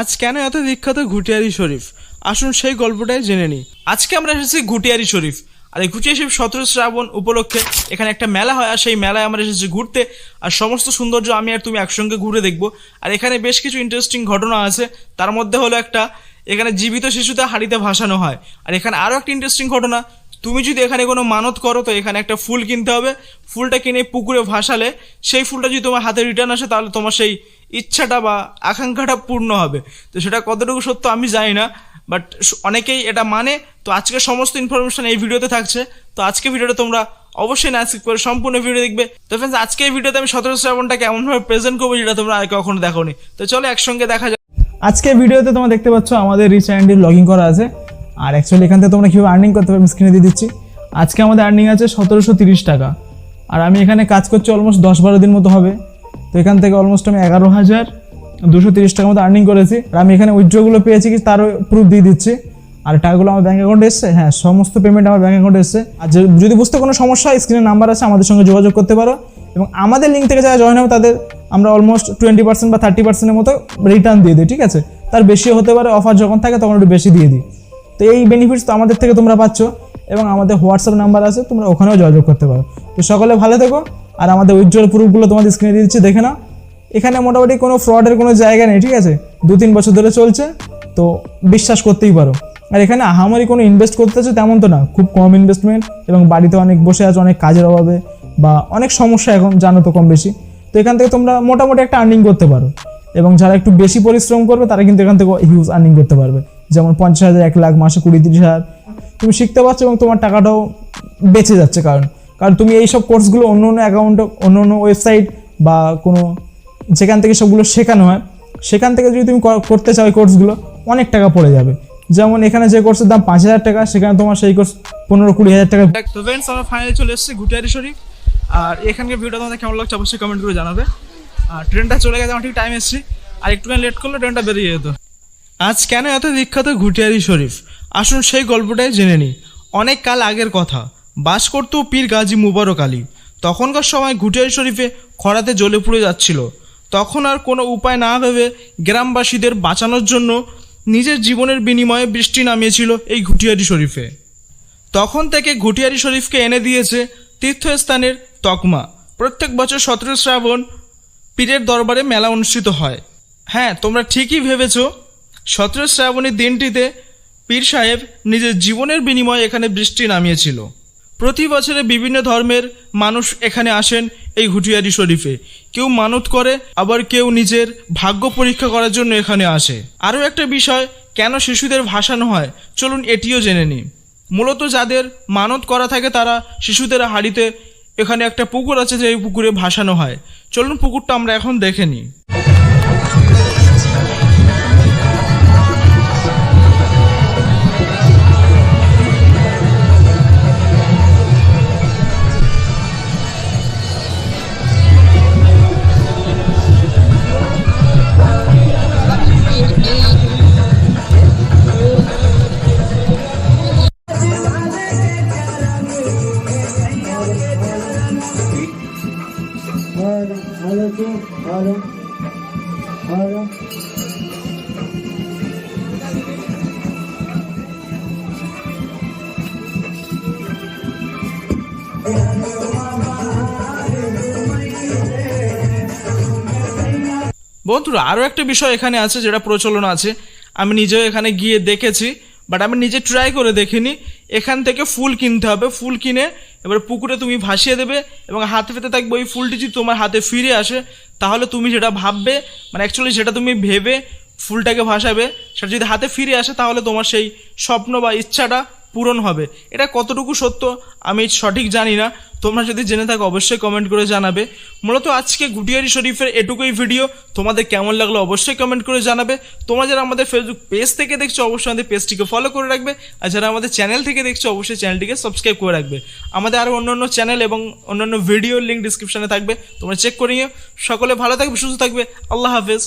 আজ কেন এত বিখ্যাত ঘুটিয়ারি শরীফ? আসুন সেই গল্পটাই জেনে নিই। আজকে আমরা এসেছি ঘুটিয়ারি শরীফ। আর এই ঘুটিয়ারি শরীফ সতেরো শ্রাবণ উপলক্ষে এখানে একটা মেলা হয়, আর সেই মেলায় আমরা এসেছি ঘুরতে। আর সমস্ত সৌন্দর্য আমি আর তুমি একসঙ্গে ঘুরে দেখব। আর এখানে বেশ কিছু ইন্টারেস্টিং ঘটনা আছে। তার মধ্যে হলো একটা, এখানে জীবিত শিশুতে হাড়িতে ভাসানো হয়। আর এখানে আরও একটা ইন্টারেস্টিং ঘটনা। তুমি যদি এখানে কোনো মানত করো, তো এখানে একটা ফুল কিনতে হবে। ফুলটা কিনে পুকুরে ভাসালে, সেই ফুলটা যদি তোমার হাতে রিটার্ন আসে, তাহলে তোমার সেই ইচ্ছাটা বা আকাঙ্ক্ষাটা পূর্ণ হবে। তো সেটা কতটুকু সত্য আমি জানি না বাট অনেকেই এটা মানে। তো আজকে সমস্ত ইনফরমেশন এই ভিডিওতে থাকছে। তো আজকে ভিডিওটা তোমরা অবশ্যই না স্কিপ করে সম্পূর্ণ ভিডিও দেখবে। তো ফ্রেন্ডস আজকে এই ভিডিওতে আমি সতেরো শ্রাবণটাকে এমনভাবে প্রেজেন্ট করব যেটা তোমরা আগে কখনো দেখোনি। তো চলো একসঙ্গে দেখা যাক। আজকে ভিডিওতে তোমরা দেখতে পাচ্ছ আমাদের রিচ লগ ইন করা আছে। আর অ্যাকচুয়ালি এখান থেকে তোমরা কীভাবে আর্নিং করতে পারবে স্ক্রিনে দিয়ে দিচ্ছি। আজকে আমাদের আর্নিং আছে সতেরোশো তিরিশ টাকা। আর আমি এখানে কাজ করছি অলমোস্ট দশ বারো দিন মতো হবে। তো এখান থেকে অলমোস্ট আমি এগারো হাজার দুশো তিরিশ টাকার মতো আর্নিং করেছি। আর আমি এখানে উইথড্রগুলো পেয়েছি কি, তারও প্রুফ দিয়ে দিচ্ছি। আর টাকাগুলো আমার ব্যাঙ্ক অ্যাকাউন্টে এসছে? হ্যাঁ সমস্ত পেমেন্ট আমার ব্যাঙ্ক অ্যাকাউন্টে এসছে। আর যদি বুঝতে কোনো সমস্যা হয় স্ক্রিনে নাম্বার আছে, আমাদের সঙ্গে যোগাযোগ করতে পারো। এবং আমাদের লিঙ্ক থেকে যারা জয়েন হবে, তাদের আমরা অলমোস্ট টোয়েন্টি পার্সেন্ট বা থার্টি পার্সেন্টের মতো রিটার্ন দিয়ে দিই, ঠিক আছে? তার বেশিও হতে পারে অফার যখন থাকে, তখন একটু বেশি দিয়ে দিই। তো এই বেনিফিটস তো আমাদের থেকে তোমরা পাচ্ছ। এবং আমাদের হোয়াটসঅ্যাপ নাম্বার আছে, তোমরা ওখানেও যোগাযোগ করতে পারো। তো সকলে ভালো থেকো। আর আমাদের উইথড্রল প্রুফগুলো তোমাদের স্ক্রিনে দিচ্ছি, দেখে নাও। এখানে মোটামুটি কোনো ফ্রডের কোনো জায়গা নেই, ঠিক আছে? দু তিন বছর ধরে চলছে, তো বিশ্বাস করতেই পারো। আর এখানে আহামরি কোনো ইনভেস্ট করতে আছে তেমন তো না, খুব কম ইনভেস্টমেন্ট এবং বাড়িতে অনেক বসে আছে, অনেক কাজের অভাবে বা অনেক সমস্যা এখন, জানো তো কম বেশি। তো এখান থেকে তোমরা মোটামুটি একটা আর্নিং করতে পারো। এবং যারা একটু বেশি পরিশ্রম করবে, তারা কিন্তু এখান থেকে হিউজ আর্নিং করতে পারবে। যেমন পঞ্চাশ হাজার, এক লাখ, মাসে কুড়ি তিরিশ হাজার। তুমি শিখতে পারছ এবং তোমার টাকাটাও বেঁচে যাচ্ছে, কারণ কারণ তুমি এই সব কোর্সগুলো অন্য অন্য অ্যাকাউন্টে অন্য অন্য ওয়েবসাইট বা কোনো যেখান থেকে সবগুলো শেখানো হয়, সেখান থেকে যদি তুমি করতে চাও এই কোর্সগুলো, অনেক টাকা পড়ে যাবে। যেমন এখানে যে কোর্সের দাম পাঁচ হাজার টাকা, সেখানে তোমার সেই কোর্স পনেরো কুড়ি হাজার টাকা। তো ফ্রেন্ডস আমরা ফাইনালি চলে এসেছি ঘুটিয়ারি শরীফ। আর এখানকার ভিডিওটা তোমাদের কেমন লাগছে অবশ্যই কমেন্ট করে জানাবে। আর ট্রেনটা চলে গেছে, আমার ঠিক টাইম এসেছি। আর একটুখানি লেট করলে ট্রেনটা বেরিয়ে যেত। আজ কেন এত বিখ্যাত ঘুটিয়ারি শরীফ? আসুন সেই গল্পটাই জেনে নিই। অনেক কাল আগের কথা। বাস করতো পীর গাজী মুবারক আলী। তখনকার সময় ঘুটিয়ারি শরীফে খরাতে জ্বলে পুড়ে যাচ্ছিল। তখন আর কোনো উপায় না ভেবে গ্রামবাসীদের বাঁচানোর জন্য নিজের জীবনের বিনিময়ে বৃষ্টি নামিয়েছিল এই ঘুটিয়ারি শরীফে। তখন থেকে ঘুটিয়ারি শরীফকে এনে দিয়েছে তীর্থস্থানের তকমা। প্রত্যেক বছর সতেরো শ্রাবণ পীরের দরবারে মেলা অনুষ্ঠিত হয়। হ্যাঁ তোমরা ঠিকই ভেবেছ। সতেরো শ্রাবণের দিনটিতে পীর সাহেব নিজের জীবনের বিনিময়ে এখানে বৃষ্টি নামিয়েছিল। প্রতি বছরে বিভিন্ন ধর্মের মানুষ এখানে আসেন এই ঘুটিয়ারি শরীফে। কেউ মানত করে, আবার কেউ নিজের ভাগ্য পরীক্ষা করার জন্য এখানে আসে। আরও একটা বিষয়, কেন শিশুদের ভাসানো হয়? চলুন এটিও জেনে নিই। মূলত যাদের মানত করা থাকে তারা শিশুদের হাড়িতে এখানে একটা পুকুর আছে যে এই পুকুরে ভাসানো হয়। চলুন পুকুরটা আমরা এখন দেখে নিই। বন্ধুরা আরও একটা বিষয় এখানে আছে যেটা প্রচলন আছে। আমি নিজেও এখানে গিয়ে দেখেছি বাট আমি নিজে ট্রাই করে দেখিনি। এখান থেকে ফুল কিনতে হবে। ফুল কিনে এবার পুকুরে তুমি ভাসিয়ে দেবে এবং হাতে পেতে থাকবে ওই ফুলটি যদি তোমার হাতে ফিরে আসে, তাহলে তুমি যেটা ভাববে মানে অ্যাকচুয়ালি সেটা তুমি ভেবে ফুলটাকে ভাসাবে। সেটা যদি হাতে ফিরে আসে, তাহলে তোমার সেই স্বপ্ন বা ইচ্ছাটা পূরণ হবে। এটা কতটুকু সত্য আমি সঠিক জানি না। তোমরা যদি জেনে থাকো, অবশ্যই কমেন্ট করে জানাবে। মূলত আজকে গুটিয়ারি শরীফের এটুকুই ভিডিও তোমাদের কেমন লাগল অবশ্যই কমেন্ট করে জানাবে। তোমরা যারা আমাদের ফেসবুক পেজ থেকে দেখছ, অবশ্যই আমাদের পেজটিকে ফলো করে রাখবে। আর যারা আমাদের চ্যানেল থেকে দেখছ, অবশ্যই চ্যানেলটিকে সাবস্ক্রাইব করে রাখবে। আমাদের আরও অন্যান্য চ্যানেল এবং অন্যান্য ভিডিওর লিঙ্ক ডিসক্রিপশনে থাকবে। তোমরা চেক করে নিও। সকলে ভালো থাকবে, সুস্থ থাকবে। আল্লাহ হাফেজ।